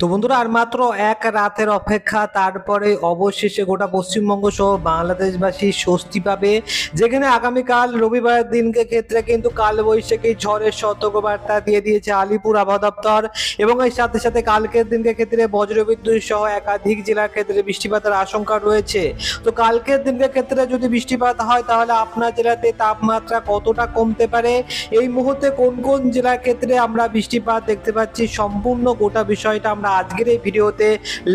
তো বন্ধুরা, আর মাত্র এক রাতের অপেক্ষা, তারপরে অবশেষে গোটা পশ্চিমবঙ্গ সহ বাংলাদেশবাসী স্বস্তি পাবে, যেখানে আগামীকাল রবিবারের দিনকে ক্ষেত্রে কিন্তু কালবৈশাখী ঝড়ের সতর্কবার্তা দিয়ে দিয়েছে আলিপুর আবহাওয়া দপ্তর। এবং এর সাথে সাথে কালকের দিনকে ক্ষেত্রে বজ্রবিদ্যুৎ সহ একাধিক জেলার ক্ষেত্রে বৃষ্টিপাতের আশঙ্কা রয়েছে। তো কালকের দিনকে ক্ষেত্রে যদি বৃষ্টিপাত হয়, তাহলে আপনার জেলাতে তাপমাত্রা কতটা কমতে পারে? এই মুহূর্তে কোন কোন জেলার ক্ষেত্রে আমরা বৃষ্টিপাত দেখতে পাচ্ছি? সম্পূর্ণ গোটা বিষয়টা আমরা আজকের এই ভিডিওতে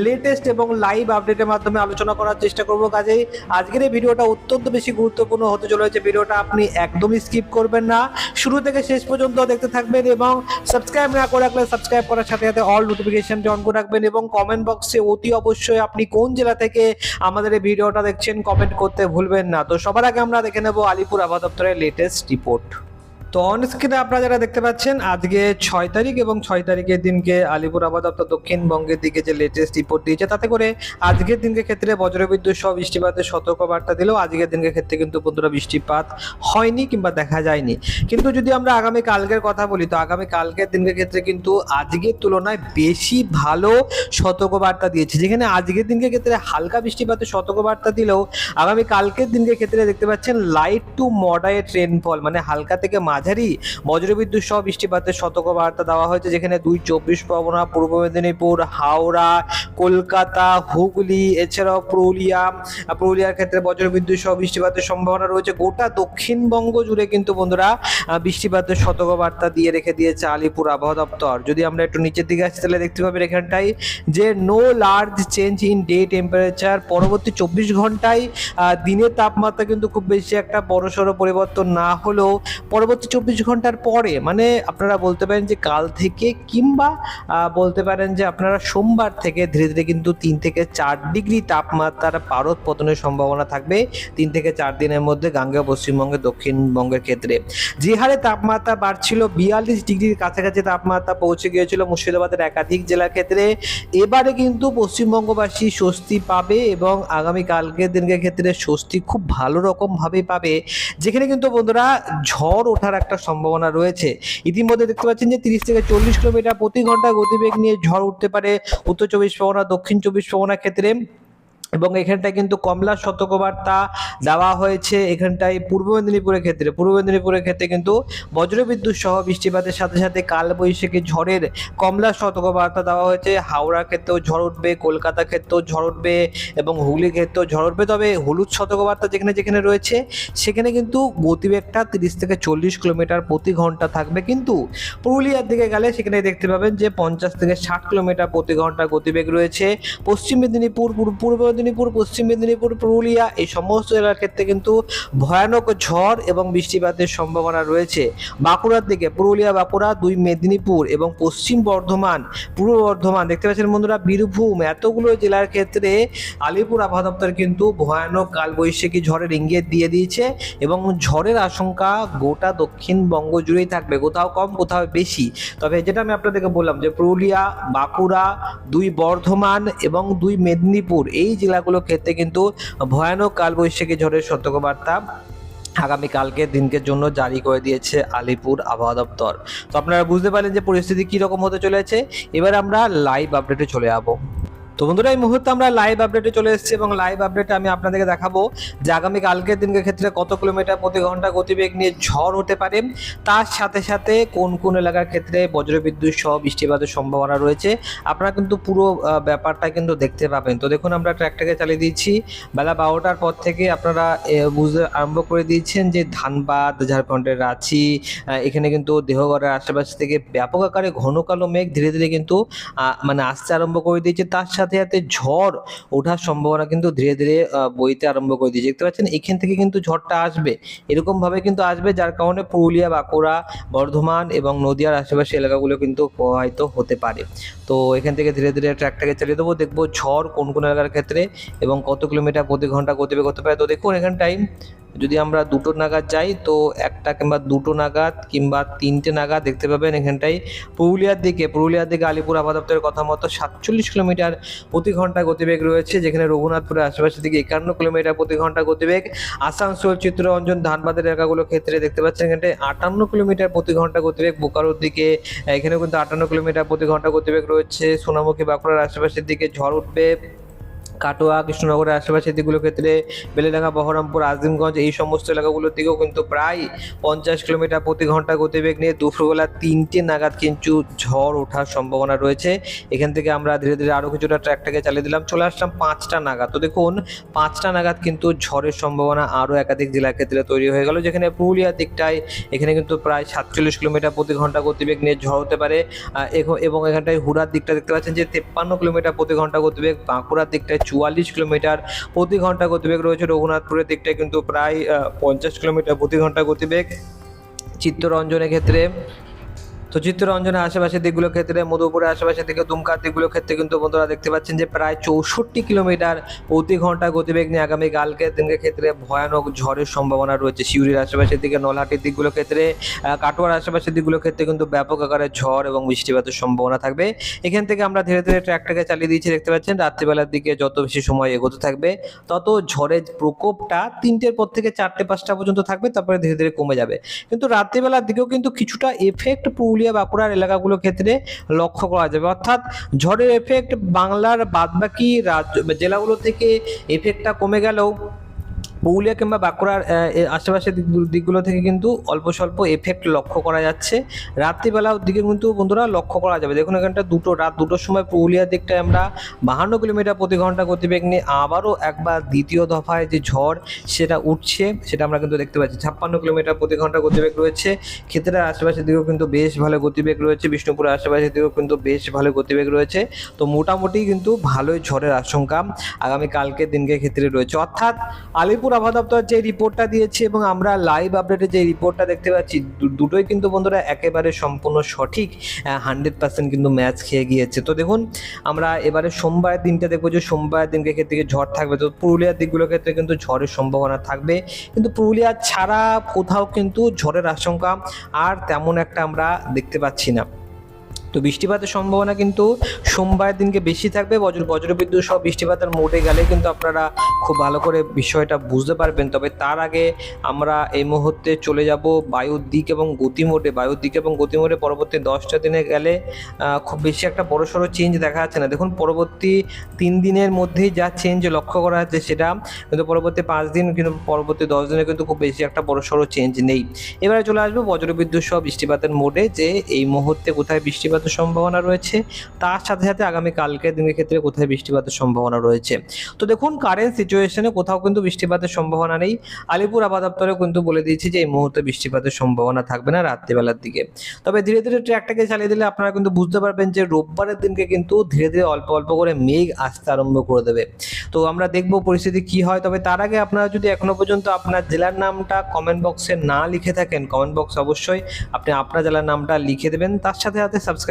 লেটেস্ট এবং লাইভ আপডেটের মাধ্যমে আলোচনা করার চেষ্টা করব। কাজেই আজকের এই ভিডিওটা অত্যন্ত বেশি গুরুত্বপূর্ণ হতে চলেছে। ভিডিওটা আপনি একদমই স্কিপ করবেন না। শুরু থেকে শেষ পর্যন্ত দেখতে থাকবেন এবং সাবস্ক্রাইব না করে রাখলে সাবস্ক্রাইব করার সাথে সাথে অল নোটিফিকেশন অন করে রাখবেন এবং কমেন্ট বক্সে অতি অবশ্যই আপনি কোন জেলা থেকে আমাদের এই ভিডিওটা দেখছেন কমেন্ট করতে ভুলবেন না। তো সবার আগে আমরা দেখে নেব আলিপুর আবহাওয়া দপ্তরের লেটেস্ট রিপোর্ট তো অন স্ক্রিনে আপনারা যারা দেখতে পাচ্ছেন, আজকে ছয় তারিখ এবং ছয় তারিখের দিনকে আলিপুর আবহাওয়া দপ্তর দক্ষিণবঙ্গের দিকে যে লেটেস্ট রিপোর্ট দিয়েছে, তাতে করে আজকের দিনকে ক্ষেত্রে বজ্রবিদ্যুৎ সহ বৃষ্টিপাতের সতর্কবার্তা দিলেও আজকের দিনকে ক্ষেত্রে কিন্তু বন্ধুরা বৃষ্টিপাত হয়নি কিংবা দেখা যায়নি। কিন্তু যদি আমরা আগামী কালকের কথা বলি, তো আগামী কালকের দিনকে ক্ষেত্রে কিন্তু আজকের তুলনায় বেশি ভালো সতর্কবার্তা দিয়েছে। যেখানে আজকের দিনকে ক্ষেত্রে হালকা বৃষ্টিপাতের সতর্কবার্তা দিলেও আগামী কালকের দিনকে ক্ষেত্রে দেখতে পাচ্ছেন লাইট টু মডারেট রেনফল মানে হালকা থেকে মাঝারি বজ্রবিদ্যুৎ সহ বৃষ্টিপাতের সতর্ক বার্তা দেওয়া হয়েছে, যেখানে দুই চব্বিশ পরগনা, পূর্ব মেদিনীপুর, হাওড়া, কলকাতা, হুগলি, এছাড়াও পুরুলিয়া। পুরুলিয়ার ক্ষেত্রে বজ্রবিদ্যুৎ সহ বৃষ্টিপাতের সম্ভাবনা রয়েছে। গোটা দক্ষিণবঙ্গ জুড়ে কিন্তু বন্ধুরা বৃষ্টিপাতের সতর্কবার্তা দিয়ে রেখে দিয়েছে আলিপুর আবহাওয়া দপ্তর। যদি আমরা একটু নিচের দিকে আসি, তাহলে দেখতে পাবেন এখানটাই যে no large change in day temperature পরবর্তী চব্বিশ ঘন্টায় দিনের তাপমাত্রা কিন্তু খুব বেশি একটা বড়সড় পরিবর্তন না হলেও পরবর্তী চব্বিশ ঘণ্টার পরে মানে আপনারা বলতে পারেন যে কাল থেকে কিংবা বলতে পারেন যে আপনারা সোমবার থেকে ধীরে ধীরে কিন্তু তিন থেকে চার ডিগ্রি তাপমাত্রার পারদ পতনের সম্ভাবনা থাকবে তিন থেকে চার দিনের মধ্যে গাঙ্গেয় পশ্চিমবঙ্গে, দক্ষিণবঙ্গের ক্ষেত্রে। যে হারে তাপমাত্রা বাড়ছিল, বিয়াল্লিশ ডিগ্রির কাছাকাছি তাপমাত্রা পৌঁছে গিয়েছিল মুর্শিদাবাদের একাধিক জেলার ক্ষেত্রে। এবারে কিন্তু পশ্চিমবঙ্গবাসী স্বস্তি পাবে এবং আগামী কালকের দিনকে ক্ষেত্রে স্বস্তি খুব ভালো রকম ভাবে পাবে। যেখানে কিন্তু বন্ধুরা ঝড় ওঠার একটা সম্ভাবনা রয়েছে। ইতিমধ্যে দেখতে পাচ্ছেন যে তিরিশ থেকে চল্লিশ কিলোমিটার প্রতি ঘণ্টা গতিবেগ নিয়ে ঝড় উঠতে পারে উত্তর চব্বিশ পরগনা, দক্ষিণ চব্বিশ পরগনার ক্ষেত্রে। এবং এখানটায় কিন্তু কমলা সতর্কবার্তা দেওয়া হয়েছে। এখানটায় পূর্ব মেদিনীপুরের ক্ষেত্রে। পূর্ব মেদিনীপুরের ক্ষেত্রে কিন্তু বজ্রবিদ্যুৎ সহ বৃষ্টিপাতের সাথে সাথে কালবৈশাখী ঝড়ের কমলা সতর্কবার্তা দেওয়া হয়েছে। হাওড়া ক্ষেত্রেও ঝড় উঠবে, কলকাতা ক্ষেত্রেও ঝড় উঠবে এবং হুগলি ক্ষেত্রেও ঝড় উঠবে। তবে হলুদ সতর্কবার্তা যেখানে যেখানে রয়েছে, সেখানে কিন্তু গতিবেগটা তিরিশ থেকে চল্লিশ কিলোমিটার প্রতি ঘণ্টা থাকবে। কিন্তু পুরুলিয়ার দিকে গেলে সেখানে দেখতে পাবেন যে পঞ্চাশ থেকে ষাট কিলোমিটার প্রতি ঘণ্টা গতিবেগ রয়েছে। পশ্চিম মেদিনীপুর পূর্ব মেদিনীপুর, পশ্চিম মেদিনীপুর, পুরুলিয়া এই সমস্ত জেলার ক্ষেত্রে কিন্তু ভয়ানক ঝড় এবং বৃষ্টিপাতের সম্ভাবনা রয়েছে। বাঁকুড়ার দিকে, পুরুলিয়া, বাঁকুড়া, দুই মেদিনীপুর এবং পশ্চিম বর্ধমান, পূর্ব বর্ধমান। দেখতে পাচ্ছেন বন্ধুরা, বীরভূম, এতগুলো জেলার ক্ষেত্রে আলিপুর আবহাওয়া দপ্তর কিন্তু ভয়ানক কালবৈশাখী ঝড়ের ইঙ্গিত দিয়ে দিয়েছে এবং ঝড়ের আশঙ্কা গোটা দক্ষিণবঙ্গ জুড়েই থাকবে, কোথাও কম, কোথাও বেশি। তবে যেটা আমি আপনাদেরকে বললাম যে পুরুলিয়া, বাঁকুড়া, দুই বর্ধমান এবং দুই মেদিনীপুর, এই জেলাগুলোর ক্ষেত্রে কিন্তু ভয়ানক কালবৈশাখী ঝড়ের সতর্কবার্তা আগামীকালকে দিনকের জন্য জারি করে দিয়েছে আলিপুর আবহাওয়া দপ্তর। তো আপনারা বুঝতে পারলেন যে পরিস্থিতি কীরকম হতে চলেছে। এবার আমরা লাইভ আপডেটে চলে যাব। তো বন্ধুরা, এই মুহূর্তে আমরা লাইভ আপডেটে চলে এসেছি এবং লাইভ আপডেটে আমি আপনাদেরকে দেখাবো যে আগামী কালকের দিনকে ক্ষেত্রে কত কিলোমিটার প্রতি ঘণ্টা গতিবেগ নিয়ে ঝড় হতে পারে। তার সাথে সাথে কোন কোন এলাকার ক্ষেত্রে বজ্রবিদ্যুৎ সহ বৃষ্টিপাতের সম্ভাবনা রয়েছে, আপনারা কিন্তু পুরো ব্যাপারটা কিন্তু দেখতে পাবেন। তো দেখুন, আমরা ট্র্যাকটাকে চালিয়ে দিচ্ছি। বেলা বারোটার পর থেকে আপনারা বুঝতে আরম্ভ করে দিয়েছেন যে ধানবাদ, ঝাড়খণ্ডের রাঁচি এখানে কিন্তু দেহগড়ের আশেপাশে থেকে ব্যাপক আকারে ঘন কালো মেঘ ধীরে ধীরে কিন্তু মানে আসতে আরম্ভ করে দিয়েছে। তার সাথে সাথে সাথে ঝড় ওঠার সম্ভাবনা কিন্তু ধীরে ধীরে বইতে আরম্ভ করে দিয়েছে। দেখতে পাচ্ছেন, এখান থেকে কিন্তু ঝড়টা আসবে। এরকম ভাবে কিন্তু আসবে, যার কারণে পুরুলিয়া, বাঁকুড়া, বর্ধমান এবং নদিয়ার আশেপাশে এলাকাগুলো কিন্তু প্রবাহিত হতে পারে। তো এখান থেকে ধীরে ধীরে ট্র্যাকটাকে চালিয়ে দেবো। দেখব ঝড় কোন কোন এলাকার ক্ষেত্রে এবং কত কিলোমিটার, প্রতি ঘণ্টা গতিবেগ হতে পারে। তো দেখুন এখানটাই যদি আমরা দুটো নাগাদ যাই, তো একটা কিংবা দুটো নাগাদ কিংবা তিনটে নাগাদ দেখতে পাবেন এখানটায়। পুরুলিয়ার দিকে পুরুলিয়ার দিকে আলিপুর আবহাওয়া দপ্তরের কথা মতো সাতচল্লিশ কিলোমিটার প্রতি ঘণ্টা গতিবেগ রয়েছে, যেখানে রঘুনাথপুরের আশেপাশের দিকে একান্ন কিলোমিটার প্রতি ঘণ্টা গতিবেগ। আসানসোল, চিত্তরঞ্জন, ধানবাদের এলাকাগুলোর ক্ষেত্রে দেখতে পাচ্ছেন এখানটায় আটান্ন কিলোমিটার প্রতি ঘণ্টা গতিবেগ। বোকারোর দিকে, এখানেও কিন্তু আটান্ন কিলোমিটার প্রতি ঘণ্টা গতিবেগ রয়েছে। সোনামুখী বাঁকুড়ার আশেপাশের দিকে ঝড় উঠবে। কাটোয়া, কৃষ্ণনগরের আশেপাশের দিকগুলোর ক্ষেত্রে বেলেডাঙ্গা, বহরমপুর, আজিমগঞ্জ, এই সমস্ত এলাকাগুলোর থেকেও কিন্তু প্রায় পঞ্চাশ কিলোমিটার প্রতি ঘণ্টা গতিবেগ নিয়ে দুপুরবেলা তিনটে নাগাদ কিন্তু ঝড় ওঠার সম্ভাবনা রয়েছে। এখান থেকে আমরা ধীরে ধীরে আরও কিছুটা ট্র্যাকটাকে চালিয়ে দিলাম। চলে আসলাম পাঁচটা নাগাদ। তো দেখুন, পাঁচটা নাগাদ কিন্তু ঝড়ের সম্ভাবনা আরও একাধিক জেলার ক্ষেত্রে তৈরি হয়ে গেল। যেখানে পুরুলিয়ার দিকটায় এখানে কিন্তু প্রায় সাতচল্লিশ কিলোমিটার প্রতি ঘণ্টা গতিবেগ নিয়ে ঝড় হতে পারে। এবং এখানটায় হুড়ার দিকটা দেখতে পাচ্ছেন যে তেপ্পান্ন কিলোমিটার প্রতি ঘণ্টা গতিবেগ। বাঁকুড়ার দিকটায় চুয়াল্লিশ কিলোমিটার প্রতি ঘণ্টা গতিবেগ রয়েছে। রঘুনাথপুরের দিকটা কিন্তু প্রায় পঞ্চাশ কিলোমিটার প্রতি ঘণ্টা গতিবেগ। চিত্তরঞ্জনের ক্ষেত্রে তো চিত্তরঞ্জনের আশেপাশের দিকগুলোর ক্ষেত্রে, মধুপুরের আশেপাশের দিকে, দুমকার দিকগুলোর ক্ষেত্রে কিন্তু বন্ধুরা দেখতে পাচ্ছেন যে প্রায় চৌষট্টি কিলোমিটার প্রতি ঘণ্টা গতিবেগ নিয়ে আগামী কালকে দিনের ক্ষেত্রে ভয়ানক ঝড়ের সম্ভাবনা রয়েছে। সিউড়ির আশেপাশের দিকে, নলহাটির দিকগুলোর ক্ষেত্রে কাটোয়ার আশেপাশের দিকগুলোর ক্ষেত্রে কিন্তু ব্যাপক আকারে ঝড় এবং বৃষ্টিপাতের সম্ভাবনা থাকবে। এখান থেকে আমরা ধীরে ধীরে ট্র্যাকটাকে চালিয়ে দিয়েছি, দেখতে পাচ্ছেন রাত্রিবেলার দিকে যত বেশি সময় এগোতে থাকবে, তত ঝড়ের প্রকোপটা তিনটের পর থেকে চারটে পাঁচটা পর্যন্ত থাকবে, তারপরে ধীরে ধীরে কমে যাবে। কিন্তু রাত্রিবেলার দিকেও কিন্তু কিছুটা এফেক্ট পুরুলিয়া বাঁকুড়ার এলাকাগুলোর ক্ষেত্রে লক্ষ্য করা যাবে। অর্থাৎ ঝড়ের এফেক্ট বাংলার বাদবাকি রাজ্য জেলাগুলো থেকে এফেক্টটা কমে গেলেও পুরুলিয়া কিংবা বাঁকুড়ার আশেপাশের দিকগুলো- দিকগুলো থেকে কিন্তু অল্প স্বল্প এফেক্ট লক্ষ্য করা যাচ্ছে। রাত্রিবেলার দিকে কিন্তু বন্ধুরা লক্ষ্য করা যাবে। দেখুন, এখানটা দুটো রাত, দুটোর সময় পুরুলিয়ার দিকটায় আমরা বাহান্ন কিলোমিটার প্রতি ঘণ্টা গতিবেগ নিয়ে আবারও একবার দ্বিতীয় দফায় যে ঝড় সেটা উঠছে, সেটা আমরা কিন্তু দেখতে পাচ্ছি। ছাপ্পান্ন কিলোমিটার প্রতি ঘণ্টা গতিবেগ রয়েছে। ক্ষেত্রের আশেপাশের দিকেও কিন্তু বেশ ভালো গতিবেগ রয়েছে। বিষ্ণুপুরের আশেপাশের দিকেও কিন্তু বেশ ভালো গতিবেগ রয়েছে। তো মোটামুটি কিন্তু ভালোই ঝড়ের আশঙ্কা আগামী কালকের দিনকে ক্ষেত্রে রয়েছে। অর্থাৎ আলিপুর আবহাওয়া দপ্তর যে রিপোর্টটা দিয়েছে এবং আমরা লাইভ আপডেটে যে রিপোর্টটা দেখতে পাচ্ছি দুটোই কিন্তু বন্ধুরা একেবারে সম্পূর্ণ সঠিক হান্ড্রেড পার্সেন্ট কিন্তু ম্যাচ খেয়ে গিয়েছে। তো দেখুন, আমরা এবারে সোমবারের দিনটা দেখব যে সোমবারের দিনকে ক্ষেত্রে ঝড় থাকবে। তো পুরুলিয়ার দিকগুলোর ক্ষেত্রে কিন্তু ঝড়ের সম্ভাবনা থাকবে। কিন্তু পুরুলিয়া ছাড়া কোথাও কিন্তু ঝড়ের আশঙ্কা আর তেমন একটা আমরা দেখতে পাচ্ছি না। তো বৃষ্টিপাতের সম্ভাবনা কিন্তু সোমবারের দিনকে বেশি থাকবে। বজ্র বজ্রবিদ্যুৎ সহ বৃষ্টিপাতের মোডে গেলে কিন্তু আপনারা খুব ভালো করে বিষয়টা বুঝতে পারবেন। তবে তার আগে আমরা এই মুহূর্তে চলে যাব বায়ুর দিক এবং গতি মোডে। বায়ুর দিক এবং গতি মোডে পরবর্তী দশটা দিনে গেলে খুব বেশি একটা বড়সড় চেঞ্জ দেখা যাচ্ছে না। দেখুন, পরবর্তী তিন দিনের মধ্যেই যা চেঞ্জ লক্ষ্য করা যাচ্ছে সেটা কিন্তু পরবর্তী পাঁচ দিন কিন্তু পরবর্তী দশ দিনে কিন্তু খুব বেশি একটা বড়সড় চেঞ্জ নেই। এবারে চলে আসব বজ্রবিদ্যুৎ সহ বৃষ্টিপাতের মোডে যে এই মুহূর্তে কোথায় বৃষ্টিপাতের সম্ভাবনা রয়েছে। তার সাথে সাথে আগামী কালকের দিনের ক্ষেত্রে কোথায় বৃষ্টিপাতের সম্ভাবনা রয়েছে। তো দেখুন কারেন্ট সিচুয়েশনে কোথাও কিন্তু বৃষ্টিপাতের সম্ভাবনা নেই। আলিপুর আবহাওয়া দপ্তরে কিন্তু বলে দিয়েছে যে, এই মুহূর্তে বৃষ্টিপাতের সম্ভাবনা থাকবে না রাত্রিবেলার দিকে। তবে ধীরে ধীরে ট্র্যাকটাকে চালিয়ে দিলে আপনারা কিন্তু বুঝতে পারবেন যে, রোববারের দিনকে কিন্তু ধীরে ধীরে অল্প অল্প করে মেঘ আসতে আরম্ভ করে দেবে। তো আমরা দেখব পরিস্থিতি কি হয়। তবে তার আগে আপনারা যদি এখনও পর্যন্ত আপনার জেলার নামটা কমেন্ট বক্সে না লিখে থাকেন কমেন্ট বক্স অবশ্যই আপনি আপনার জেলার নামটা লিখে দেবেন। তার সাথে সাথে সাবস্ক্রাইব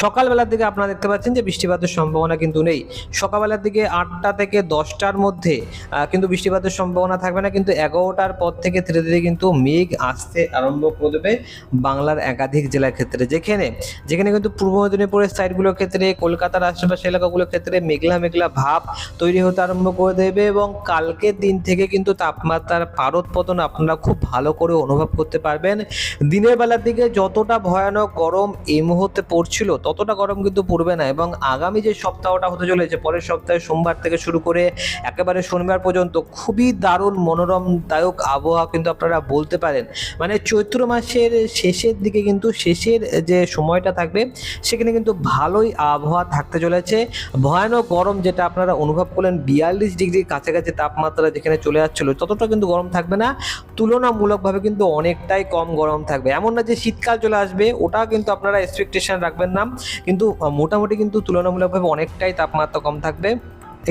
সকালবেলার দিকে আপনারা দেখতে পাচ্ছেন যে বৃষ্টিপাতের সম্ভাবনা কিন্তু নেই। সকালবেলার দিকে আটটা থেকে দশটার মধ্যে কিন্তু বৃষ্টিপাতের সম্ভাবনা থাকবে না, কিন্তু এগারোটার পর থেকে ধীরে ধীরে কিন্তু মেঘ আসতে আরম্ভ করে দেবে বাংলার একাধিক জেলার ক্ষেত্রে। যেখানে যেখানে কিন্তু পূর্ব মেদিনীপুরের সাইডগুলোর ক্ষেত্রে, কলকাতার আশেপাশে এলাকাগুলোর ক্ষেত্রে মেঘলা মেঘলা ভাব তৈরি হতে আরম্ভ করে দেবে এবং কালকের দিন থেকে কিন্তু তাপমাত্রার পারদ পতন আপনারা খুব ভালো করে অনুভব করতে পারবেন। দিনের বেলার দিকে যতটা ভয়ানক গরম এই মুহূর্তে পড়ছিল ততটা গরম কিন্তু পড়বে না এবং আগামী যে সপ্তাহটা হতে চলেছে, পরের সপ্তাহে সোমবার থেকে শুরু করে একেবারে শনিবার পর্যন্ত খুবই দারুণ, মনোরমদায়ক আবহাওয়া কিন্তু আপনারা বলতে পারেন। মানে চৈত্র মাসের শেষের দিকে কিন্তু শেষের যে সময়টা থাকবে, সেখানে কিন্তু ভালোই আবহাওয়া থাকতে চলেছে। ভয়ানক গরম যেটা আপনারা অনুভব করলেন, বিয়াল্লিশ ডিগ্রির কাছাকাছি তাপমাত্রা যেখানে চলে যাচ্ছিল ততটা কিন্তু গরম থাকবে না। তুলনামূলকভাবে কিন্তু অনেকটাই কম গরম থাকবে। এমন না যে শীতকাল চলে আসবে ওটা কিন্তু আপনারা এক্সপেকটেশন রাখবেন না। কিন্তু মোটামুটি কিন্তু তুলনামূলকভাবে অনেকটাই তাপমাত্রা কম থাকবে।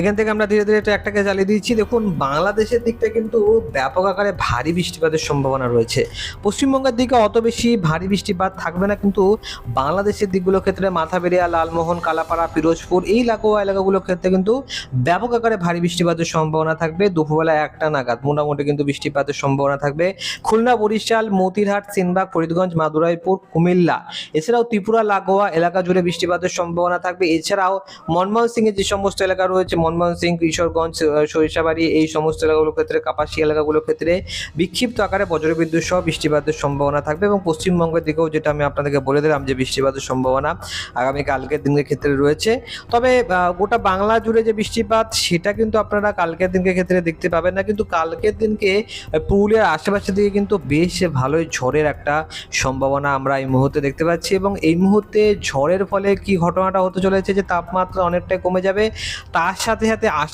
এখান থেকে আমরা ধীরে ধীরে ট্র্যাকটাকে জ্বালিয়ে দিচ্ছি দেখুন, বাংলাদেশের দিকটা কিন্তু ব্যাপক আকারে ভারী বৃষ্টিপাতের সম্ভাবনা রয়েছে। পশ্চিমবঙ্গের দিকে অত বেশি ভারী বৃষ্টিপাত থাকবে না, কিন্তু বাংলাদেশের দিকগুলোর ক্ষেত্রে মাথাবেরিয়া, লালমোহন, কালাপাড়া, পিরোজপুর এই লাগোয়া এলাকাগুলোর ক্ষেত্রে কিন্তু ব্যাপক আকারে ভারী বৃষ্টিপাতের সম্ভাবনা থাকবে। দুপুরবেলা একটা নাগাদ মোটামুটি কিন্তু বৃষ্টিপাতের সম্ভাবনা থাকবে। খুলনা, বরিশাল মতিরহাট সিনবাগ, ফরিদগঞ্জ, মাদুরাইপুর, কুমিল্লা। এছাড়াও ত্রিপুরা, লাগোয়া এলাকা জুড়ে বৃষ্টিপাতের সম্ভাবনা থাকবে। এছাড়াও মনমোহন সিং এর যে সমস্ত এলাকা রয়েছে মনমোহন সিং, কিশোরগঞ্জ সরিষাবাড়ি, এই সমস্ত এলাকাগুলোর ক্ষেত্রে কাপাসি এলাকাগুলোর ক্ষেত্রে বিক্ষিপ্ত আকারে বজ্রবিদ্যুৎ সহ বৃষ্টিপাতের সম্ভাবনা থাকবে এবং পশ্চিমবঙ্গের দিকেও যেটা আমি আপনাদেরকে বলে দিলাম যে বৃষ্টিপাতের সম্ভাবনা আগামী কালকের দিনের ক্ষেত্রে রয়েছে। তবে গোটা বাংলা জুড়ে যে বৃষ্টিপাত, সেটা কিন্তু আপনারা কালকের দিনকে ক্ষেত্রে দেখতে পাবেন না। কিন্তু কালকের দিনকে পুরুলিয়ার আশেপাশের দিকে কিন্তু বেশ ভালোই ঝড়ের একটা সম্ভাবনা আমরা এই মুহূর্তে দেখতে পাচ্ছি এবং এই মুহূর্তে ঝড়ের ফলে কি ঘটনাটা হতে চলেছে যে তাপমাত্রা অনেকটাই কমে যাবে, তার সাথে সাথে আশে